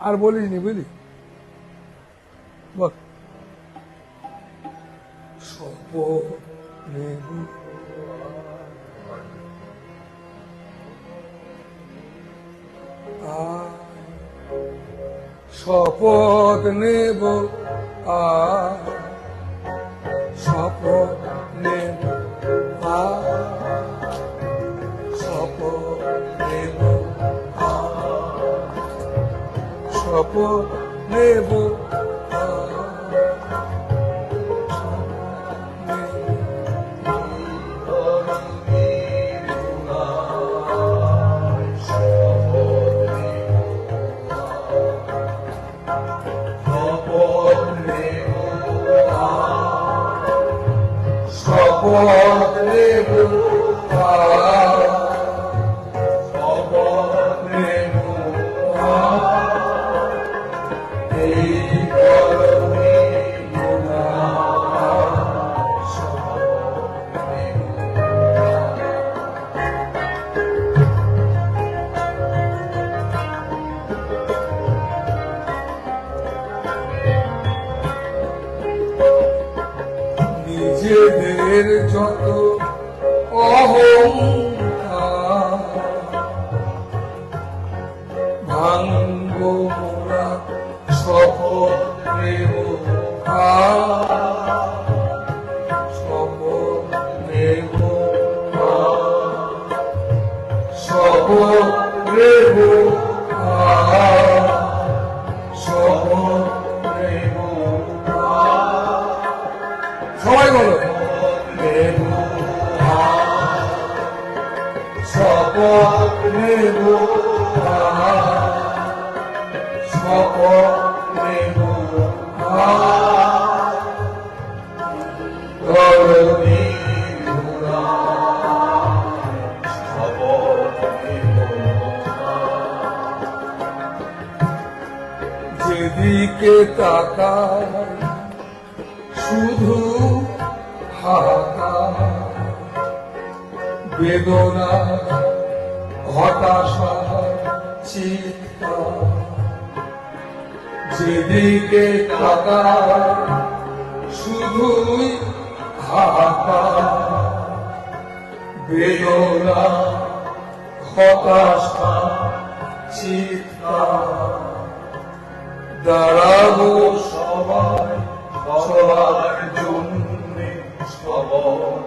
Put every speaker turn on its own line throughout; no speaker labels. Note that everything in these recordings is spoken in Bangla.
আর বলিস নি বুঝলি? বল। শপথ নেব আয়, শপথ নেব। শপথ নেব শপথ নেব নিজেদের যত অহংকার। ভাঙ্গ মোরা শপথ নেব শপথ নেব আজ। যেদিকে তাকায় শুধু হাহাকার বেদনা হতাশা চিৎকার যেদিকে তাকায় শুধুই হাহাকার। বেদনা হতাশা চিৎকার দাঁড়াবো সবাই সবার জন্য শপথ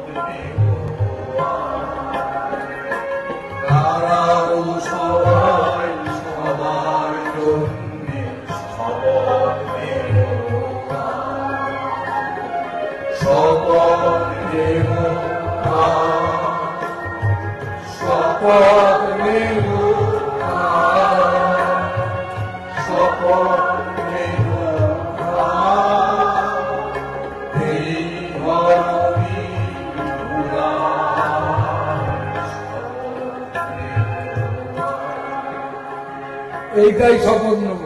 এইটাই শপথ নেব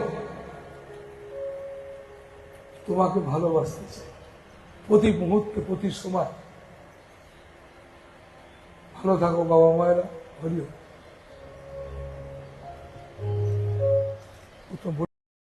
তোমাকে ভালোবাসতে চাই প্রতি মুহূর্তে প্রতি সময় 黒タコがお前らおるよ。